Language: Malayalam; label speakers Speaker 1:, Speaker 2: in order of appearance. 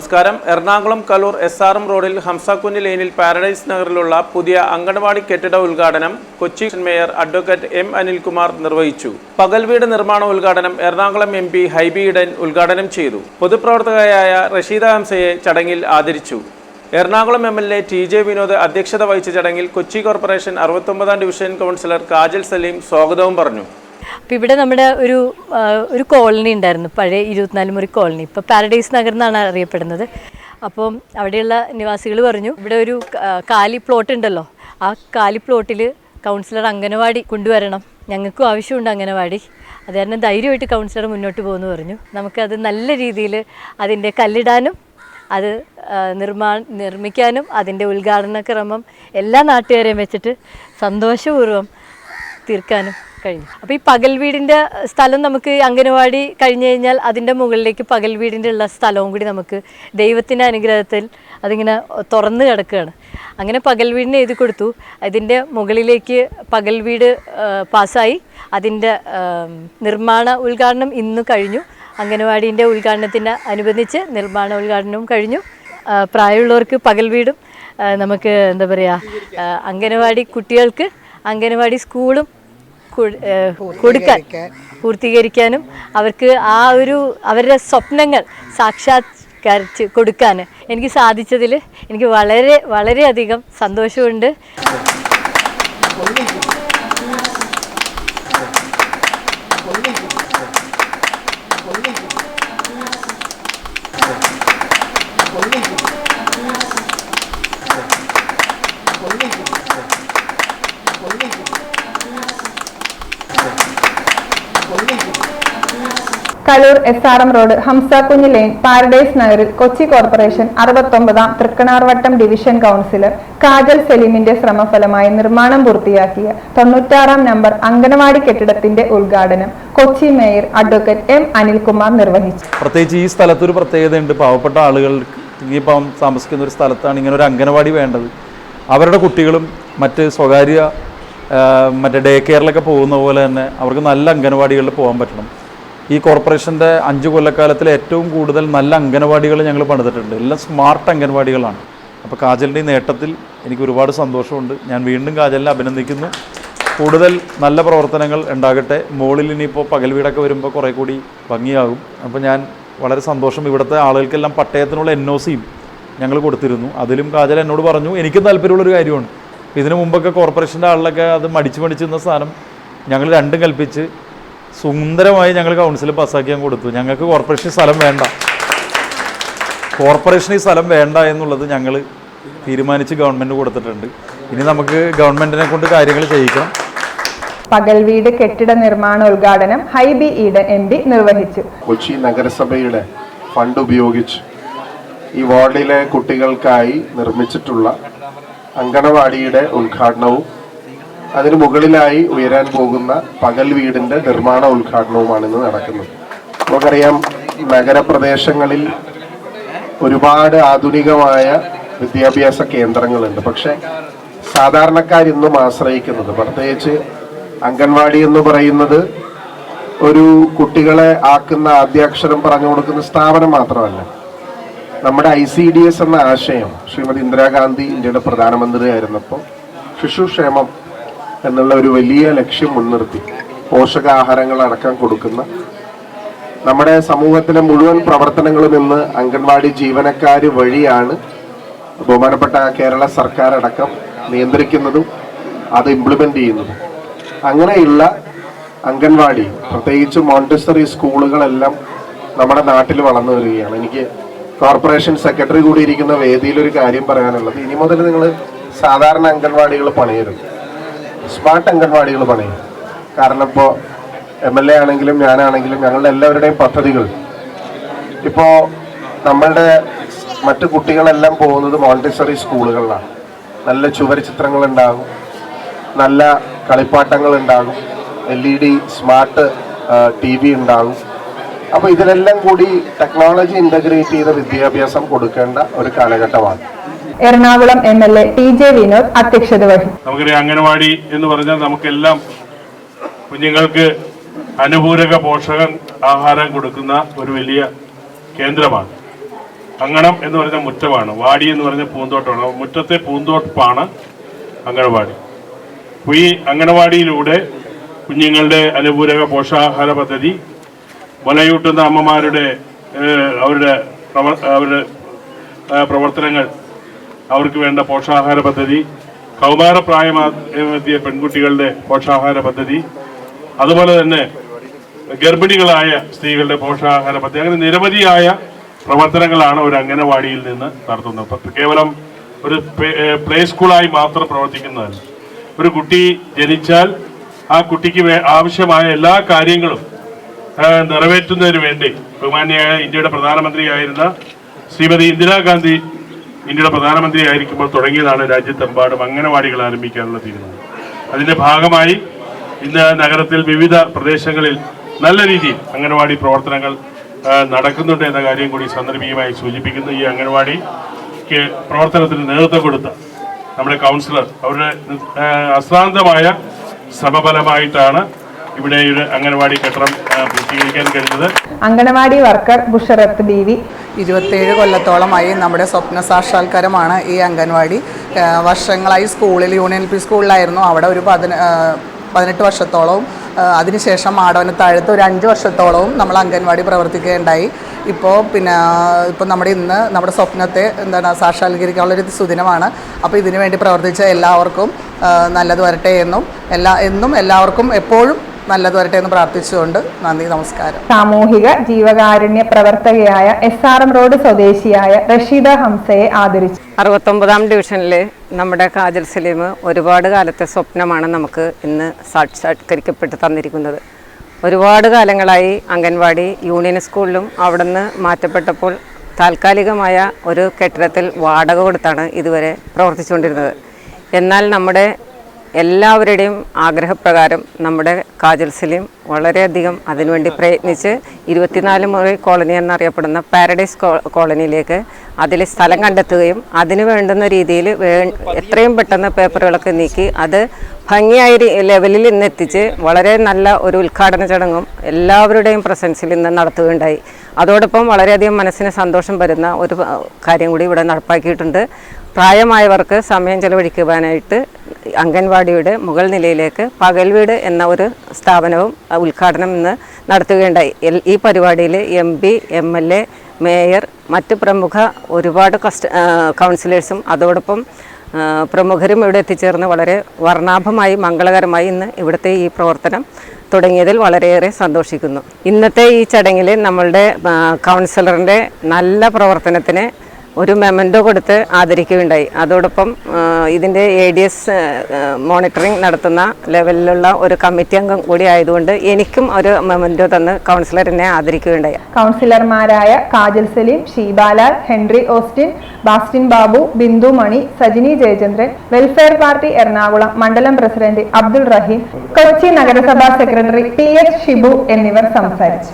Speaker 1: നമസ്കാരം. Ernakulam Kaloor S R M റോഡിൽ ഹംസാക്കുഞ്ഞ് ലെയിനിൽ പാരഡൈസ് നഗറിലുള്ള പുതിയ അങ്കണവാടി കെട്ടിട ഉദ്ഘാടനം Kochi mayor advocate M Anilkumar നിർവഹിച്ചു. പകൽ വീട് നിർമ്മാണ ഉദ്ഘാടനം എറണാകുളം എം പി ഹൈബി ഇടൻ ഉദ്ഘാടനം ചെയ്തു. പൊതുപ്രവർത്തകയായ റഷീദ ഹംസയെ ചടങ്ങിൽ ആദരിച്ചു. Ernakulam M L A T J Vinod അധ്യക്ഷത വഹിച്ച ചടങ്ങിൽ കൊച്ചി കോർപ്പറേഷൻ അറുപത്തൊമ്പതാം ഡിവിഷൻ കൗൺസിലർ കാജൽ സലീം സ്വാഗതവും പറഞ്ഞു.
Speaker 2: അപ്പോൾ ഇവിടെ നമ്മുടെ ഒരു ഒരു കോളനി ഉണ്ടായിരുന്നു. പഴയ ഇരുപത്തിനാല് മുറി കോളനി. ഇപ്പോൾ പാരഡൈസ് നഗർ എന്നാണ് അറിയപ്പെടുന്നത്. അപ്പം അവിടെയുള്ള നിവാസികൾ പറഞ്ഞു ഇവിടെ ഒരു കാലി പ്ലോട്ട് ഉണ്ടല്ലോ. ആ കാലി പ്ലോട്ടിൽ കൗൺസിലർ അംഗനവാടി കൊണ്ടുവരണം. ഞങ്ങൾക്കും ആവശ്യമുണ്ട് അംഗനവാടി. അത് കാരണം ധൈര്യമായിട്ട് കൗൺസിലർ മുന്നോട്ട് പോകുമെന്ന് പറഞ്ഞു. നമുക്കത് നല്ല രീതിയിൽ അതിന്റെ കല്ലിടാനും അത് നിർമ്മാ നിർമ്മിക്കാനും അതിന്റെ ഉദ്ഘാടന ക്രമം എല്ലാ നാട്ടുകാരെയും വെച്ചിട്ട് സന്തോഷപൂർവം തീർക്കാനും കഴിഞ്ഞു. അപ്പോൾ ഈ പകൽ വീടിന്റെ സ്ഥലം നമുക്ക് അംഗനവാടി കഴിഞ്ഞു കഴിഞ്ഞാൽ അതിന്റെ മുകളിലേക്ക് പകൽ വീടിന്റെ ഉള്ള സ്ഥലവും കൂടി നമുക്ക് ദൈവത്തിന്റെ അനുഗ്രഹത്തിൽ അതിങ്ങനെ തുറന്നു കിടക്കുകയാണ്. അങ്ങനെ പകൽ വീടിന് എഴുതി കൊടുത്തു. അതിന്റെ മുകളിലേക്ക് പകൽ വീട് പാസ്സായി. അതിന്റെ നിർമ്മാണ ഉദ്ഘാടനം ഇന്ന് കഴിഞ്ഞു. അംഗനവാടീന്റെ ഉദ്ഘാടനത്തിന് അനുബന്ധിച്ച് നിർമ്മാണ ഉദ്ഘാടനവും കഴിഞ്ഞു. പ്രായമുള്ളവർക്ക് പകൽ വീടും നമുക്ക് എന്താ പറയുക അംഗനവാടി കുട്ടികൾക്ക് അംഗനവാടി സ്കൂളും കൊടുക്കാൻ പൂർത്തീകരിക്കാനും അവർക്ക് ആ ഒരു അവരുടെ സ്വപ്നങ്ങൾ സാക്ഷാത്കരിച്ച് കൊടുക്കാൻ എനിക്ക് സാധിച്ചതിൽ എനിക്ക് വളരെ വളരെയധികം സന്തോഷമുണ്ട്.
Speaker 3: Kaloor S R M road Hamsakunju lane paradise നഗറിൽ കൊച്ചി കോർപ്പറേഷൻ അറുപത്തൊമ്പതാം തൃക്കണാർവട്ടം ഡിവിഷൻ കൗൺസിലർ കാജൽ സലീമിന്റെ ശ്രമഫലമായി നിർമ്മാണം പൂർത്തിയാക്കിയ തൊണ്ണൂറ്റാറാം നമ്പർ അംഗനവാടി കെട്ടിടത്തിന്റെ ഉദ്ഘാടനം Kochi mayor advocate M Anilkumar നിർവഹിച്ചു.
Speaker 4: പ്രത്യേകിച്ച് ഈ സ്ഥലത്തൊരു പ്രത്യേകതയുണ്ട്. പാവപ്പെട്ട പാവം താമസിക്കുന്ന ഒരു സ്ഥലത്താണ് ഇങ്ങനെ ഒരു അംഗനവാടി വേണ്ടത്. അവരുടെ കുട്ടികളും മറ്റ് സ്വകാര്യ മറ്റേ ഡേ കെയറിലൊക്കെ പോകുന്ന പോലെ തന്നെ അവർക്ക് നല്ല അംഗനവാടികളിൽ പോകാൻ പറ്റണം. ഈ കോർപ്പറേഷന്റെ അഞ്ച് കൊല്ലക്കാലത്തിൽ ഏറ്റവും കൂടുതൽ നല്ല അംഗനവാടികൾ ഞങ്ങൾ പണിതിട്ടുണ്ട്. എല്ലാം സ്മാർട്ട് അംഗനവാടികളാണ്. അപ്പോൾ കാജലിന്റെ ഈ നേട്ടത്തിൽ എനിക്ക് ഒരുപാട് സന്തോഷമുണ്ട്. ഞാൻ വീണ്ടും കാജലിനെ അഭിനന്ദിക്കുന്നു. കൂടുതൽ നല്ല പ്രവർത്തനങ്ങൾ ഉണ്ടാകട്ടെ. മുകളിൽ ഇനിയിപ്പോൾ പകൽ വീടൊക്കെ വരുമ്പോൾ കുറേ കൂടി ഭംഗിയാകും. അപ്പോൾ ഞാൻ വളരെ സന്തോഷം. ഇവിടുത്തെ ആളുകൾക്കെല്ലാം പട്ടയത്തിനുള്ള എൻ ഒ സിയും ഞങ്ങൾ കൊടുത്തിരുന്നു. അതിലും കാജൽ എന്നോട് പറഞ്ഞു എനിക്കും താല്പര്യമുള്ളൊരു കാര്യമാണ്. ഇതിനു മുമ്പൊക്കെ കോർപ്പറേഷന്റെ ആളിലൊക്കെ അത് മടിച്ച് മടിച്ച് നിന്ന സാധനം ഞങ്ങൾ രണ്ടും കൽപ്പിച്ച് സുന്ദരമായി ഞങ്ങൾ കൗൺസിൽ പാസ്സാക്കി ഞാൻ കൊടുത്തു. ഞങ്ങൾക്ക് കോർപ്പറേഷൻ സ്ഥലം വേണ്ട. കോർപ്പറേഷൻ ഈ സ്ഥലം വേണ്ട എന്നുള്ളത് ഞങ്ങൾ തീരുമാനിച്ച് ഗവൺമെന്റ് കൊടുത്തിട്ടുണ്ട്. ഇനി നമുക്ക് ഗവൺമെന്റിനെ കൊണ്ട് കാര്യങ്ങൾ ചെയ്യിക്കണം.
Speaker 3: പകൽ വീട് കെട്ടിട നിർമ്മാണ ഉദ്ഘാടനം ഹൈബി ഈഡൻ എം പി നിർവഹിച്ചു.
Speaker 5: കൊച്ചി നഗരസഭയുടെ ഫണ്ട് ഉപയോഗിച്ച് ഈ വാർഡിലെ കുട്ടികൾക്കായി നിർമ്മിച്ചിട്ടുള്ള അങ്കണവാടിയുടെ ഉദ്ഘാടനവും അതിന് മുകളിലായി ഉയരാൻ പോകുന്ന പകൽ വീടിന്റെ നിർമ്മാണ ഉദ്ഘാടനവുമാണ് ഇന്ന് നടക്കുന്നത്. നമുക്കറിയാം നഗരപ്രദേശങ്ങളിൽ ഒരുപാട് ആധുനികമായ വിദ്യാഭ്യാസ കേന്ദ്രങ്ങളുണ്ട്. പക്ഷെ സാധാരണക്കാർ ഇന്നും ആശ്രയിക്കുന്നത് പ്രത്യേകിച്ച് അംഗൻവാടി എന്ന് പറയുന്നത് ഒരു കുട്ടികളെ ആക്കുന്ന ആദ്യാക്ഷരം പറഞ്ഞു കൊടുക്കുന്ന സ്ഥാപനം മാത്രമല്ല. നമ്മുടെ ഐ സി ഡി എസ് എന്ന ആശയം ശ്രീമതി ഇന്ദിരാഗാന്ധി ഇന്ത്യയുടെ പ്രധാനമന്ത്രിയായിരുന്നപ്പോൾ ശിശുക്ഷേമം എന്നുള്ള ഒരു വലിയ ലക്ഷ്യം മുൻനിർത്തി പോഷകാഹാരങ്ങൾ അടക്കം കൊടുക്കുന്ന നമ്മുടെ സമൂഹത്തിലെ മുഴുവൻ പ്രവർത്തനങ്ങളും ഇന്ന് അംഗൻവാടി ജീവനക്കാർ വഴിയാണ് ബഹുമാനപ്പെട്ട കേരള സർക്കാർ അടക്കം നിയന്ത്രിക്കുന്നതും അത് ഇംപ്ലിമെന്റ് ചെയ്യുന്നതും. അങ്ങനെയുള്ള അംഗൻവാടി പ്രത്യേകിച്ച് മോണ്ടസറി സ്കൂളുകളെല്ലാം നമ്മുടെ നാട്ടിൽ വളർന്നു വരികയാണ്. എനിക്ക് കോർപ്പറേഷൻ സെക്രട്ടറി കൂടി ഇരിക്കുന്ന വേദിയിൽ ഒരു കാര്യം പറയാനുള്ളത്. ഇനി മുതൽ നിങ്ങൾ സാധാരണ അംഗൻവാടികൾ പണിയരുത്. സ്മാർട്ട് അംഗൻവാടികൾ പണിയും കാരണം ഇപ്പോൾ എം എൽ എ ആണെങ്കിലും ഞാനാണെങ്കിലും ഞങ്ങളുടെ എല്ലാവരുടെയും പദ്ധതികൾ. ഇപ്പോൾ നമ്മളുടെ മറ്റു കുട്ടികളെല്ലാം പോകുന്നത് മോണ്ടിസറി സ്കൂളുകളിലാണ്. നല്ല ചുവരചിത്രങ്ങൾ ഉണ്ടാകും നല്ല കളിപ്പാട്ടങ്ങൾ ഉണ്ടാകും L E D smart T V ഉണ്ടാകും. അപ്പോൾ ഇതിലെല്ലാം കൂടി ടെക്നോളജി ഇന്റഗ്രേറ്റ് ചെയ്ത വിദ്യാഭ്യാസം കൊടുക്കേണ്ട ഒരു കാലഘട്ടമാണ്.
Speaker 3: Ernakulam M L A T J Vinod അധ്യക്ഷത വഹിച്ചു
Speaker 6: നമുക്കറിയാം അംഗനവാടി എന്ന് പറഞ്ഞാൽ നമുക്കെല്ലാം കുഞ്ഞുങ്ങൾക്ക് അനുപൂരക പോഷക ആഹാരം കൊടുക്കുന്ന ഒരു വലിയ കേന്ദ്രമാണ്. അങ്കണം എന്ന് പറഞ്ഞ മുറ്റമാണ് വാടി എന്ന് പറഞ്ഞ പൂന്തോട്ടമാണ്. മുറ്റത്തെ പൂന്തോട്ടമാണ് അങ്കണവാടി അപ്പോൾ ഈ അങ്കണവാടിയിലൂടെ കുഞ്ഞുങ്ങളുടെ അനുപൂരക പോഷകാഹാര പദ്ധതി മുലയൂട്ടുന്ന അമ്മമാരുടെ അവരുടെ അവരുടെ പ്രവർത്തനങ്ങൾ അവർക്ക് വേണ്ട പോഷകാഹാര പദ്ധതി കൗമാരപ്രായമെത്തിയ പെൺകുട്ടികളുടെ പോഷകാഹാര പദ്ധതി അതുപോലെ തന്നെ ഗർഭിണികളായ സ്ത്രീകളുടെ പോഷകാഹാര പദ്ധതി അങ്ങനെ നിരവധിയായ പ്രവർത്തനങ്ങളാണ് ഒരു അംഗനവാടിയിൽ നിന്ന് നടത്തുന്നത്. കേവലം ഒരു പ്ലേ- സ്കൂളായി മാത്രം പ്രവർത്തിക്കുന്നതല്ല. ഒരു കുട്ടി ജനിച്ചാൽ ആ കുട്ടിക്ക് ആവശ്യമായ എല്ലാ കാര്യങ്ങളും നിറവേറ്റുന്നതിന് വേണ്ടി ബഹുമാന്യായ ഇന്ത്യയുടെ പ്രധാനമന്ത്രിയായിരുന്ന ശ്രീമതി ഇന്ദിരാഗാന്ധി ഇന്ത്യയുടെ പ്രധാനമന്ത്രി ആയിരിക്കുമ്പോൾ തുടങ്ങിയതാണ് രാജ്യത്തെമ്പാടും അംഗനവാടികൾ ആരംഭിക്കാനുള്ള തീരുമാനം. അതിന്റെ ഭാഗമായി ഇന്ന് നഗരത്തിൽ വിവിധ പ്രദേശങ്ങളിൽ നല്ല രീതിയിൽ അംഗനവാടി പ്രവർത്തനങ്ങൾ നടക്കുന്നുണ്ട് എന്ന കാര്യം കൂടി സന്ദർഭീയമായി സൂചിപ്പിക്കുന്നു. ഈ അംഗനവാടിക്ക് പ്രവർത്തനത്തിന് നേതൃത്വം കൊടുത്ത നമ്മുടെ കൗൺസിലർ അവരുടെ അശ്രാന്തമായ ശ്രമഫലമായിട്ടാണ് ഇവിടെ ഒരു അംഗനവാടി കെട്ടിടം പൂർത്തീകരിക്കാൻ കഴിഞ്ഞത്.
Speaker 3: അങ്കണവാടി വർക്കർ ബുഷറത്ത് ബീവി.
Speaker 7: ഇരുപത്തേഴ് കൊല്ലത്തോളമായി നമ്മുടെ സ്വപ്ന സാക്ഷാത്കാരമാണ് ഈ അംഗൻവാടി. വർഷങ്ങളായി സ്കൂളിൽ യൂണിയൻ പി സ്കൂളിലായിരുന്നു. അവിടെ ഒരു പതിന പതിനെട്ട് വർഷത്തോളവും അതിനുശേഷം മാടവനത്താഴത്ത് ഒരു അഞ്ച് വർഷത്തോളവും നമ്മൾ അംഗൻവാടി പ്രവർത്തിക്കുകയുണ്ടായി. ഇപ്പോൾ പിന്നെ ഇപ്പോൾ നമ്മുടെ ഇന്ന് നമ്മുടെ സ്വപ്നത്തെ എന്താണ് സാക്ഷാത്കരിക്കാനുള്ളൊരു സുദിനമാണ്. അപ്പോൾ ഇതിനു വേണ്ടി പ്രവർത്തിച്ച എല്ലാവർക്കും നല്ലത് വരട്ടെ എന്നും എല്ലാ എന്നും എല്ലാവർക്കും എപ്പോഴും നല്ലത് വരട്ടെ എന്ന് പ്രാർത്ഥിച്ചുകൊണ്ട് നന്ദി നമസ്കാരം.
Speaker 3: സാമൂഹിക ജീവകാരുണ്യ പ്രവർത്തകയായ എസ് ആർ എം റോഡ് സ്വദേശിയായ റഷീദ ഹംസയെ ആദരിച്ചു.
Speaker 8: അറുപത്തൊമ്പതാം ഡിവിഷനിലെ നമ്മുടെ കാജൽ സലീം ഒരുപാട് കാലത്തെ സ്വപ്നമാണ് നമുക്ക് ഇന്ന് സാക്ഷാത്കരിക്കപ്പെട്ട് തന്നിരിക്കുന്നത്. ഒരുപാട് കാലങ്ങളായി അംഗൻവാടി യൂണിയൻ സ്കൂളിലും അവിടുന്ന് മാറ്റപ്പെട്ടപ്പോൾ താൽക്കാലികമായ ഒരു കെട്ടിടത്തിൽ വാടക കൊടുത്താണ് ഇതുവരെ പ്രവർത്തിച്ചുകൊണ്ടിരുന്നത്. എന്നാൽ നമ്മുടെ എല്ലാവരുടെയും ആഗ്രഹപ്രകാരം നമ്മുടെ കാജൽ സലീം വളരെയധികം അതിനുവേണ്ടി പ്രയത്നിച്ച് ഇരുപത്തിനാല് മുറി കോളനി എന്നറിയപ്പെടുന്ന പാരഡൈസ് കോളനിയിലേക്ക് അതിൽ സ്ഥലം കണ്ടെത്തുകയും അതിന് വേണ്ടുന്ന രീതിയിൽ എത്രയും പെട്ടെന്ന് പേപ്പറുകളൊക്കെ നീക്കി അത് ഭംഗിയായ ലെവലിൽ ഇന്നെത്തിച്ച് വളരെ നല്ല ഒരു ഉദ്ഘാടന ചടങ്ങും എല്ലാവരുടെയും പ്രസൻസിൽ ഇന്ന് നടത്തുകയുണ്ടായി. അതോടൊപ്പം വളരെയധികം മനസ്സിന് സന്തോഷം വരുന്ന ഒരു കാര്യം കൂടി ഇവിടെ നടപ്പാക്കിയിട്ടുണ്ട്. പ്രായമായവർക്ക് സമയം ചെലവഴിക്കുവാനായിട്ട് അംഗൻവാടിയുടെ മുകൾ നിലയിലേക്ക് പകൽ വീട് എന്ന ഒരു സ്ഥാപനവും ഉദ്ഘാടനം ഇന്ന് നടത്തുകയുണ്ടായി. ഈ പരിപാടിയിൽ M P M L A mayor മറ്റ് പ്രമുഖ ഒരുപാട് കസ്റ്റ കൗൺസിലേഴ്സും അതോടൊപ്പം പ്രമുഖരും ഇവിടെ എത്തിച്ചേർന്ന് വളരെ വർണാഭമായി മംഗളകരമായി ഇന്ന് ഇവിടുത്തെ ഈ പ്രവർത്തനം തുടങ്ങിയതിൽ വളരെയേറെ സന്തോഷിക്കുന്നു. ഇന്നത്തെ ഈ ചടങ്ങിൽ നമ്മളുടെ കൗൺസിലറിന്റെ നല്ല പ്രവർത്തനത്തിന് ഒരു മെമന്റോ കൊടുത്ത് ആദരിക്കുകയുണ്ടായി. അതോടൊപ്പം ഇതിന്റെ എ ഡി എസ് മോണിറ്ററിംഗ് നടത്തുന്ന ലെവലിലുള്ള ഒരു കമ്മിറ്റി അംഗം കൂടി ആയതുകൊണ്ട് എനിക്കും ഒരു മെമന്റോ തന്ന് കൗൺസിലർ എന്നെ ആദരിക്കുകയുണ്ടായി.
Speaker 3: കൗൺസിലർമാരായ Kajal Saleem Sheebalal Henry Austin Bastin Babu Bindu Mani Sajini Jayachandran welfare party Ernakulam മണ്ഡലം പ്രസിഡന്റ് അബ്ദുൾ റഹീം കൊച്ചി നഗരസഭാ സെക്രട്ടറി പി എച്ച് ഷിബു എന്നിവർ സംസാരിച്ചു.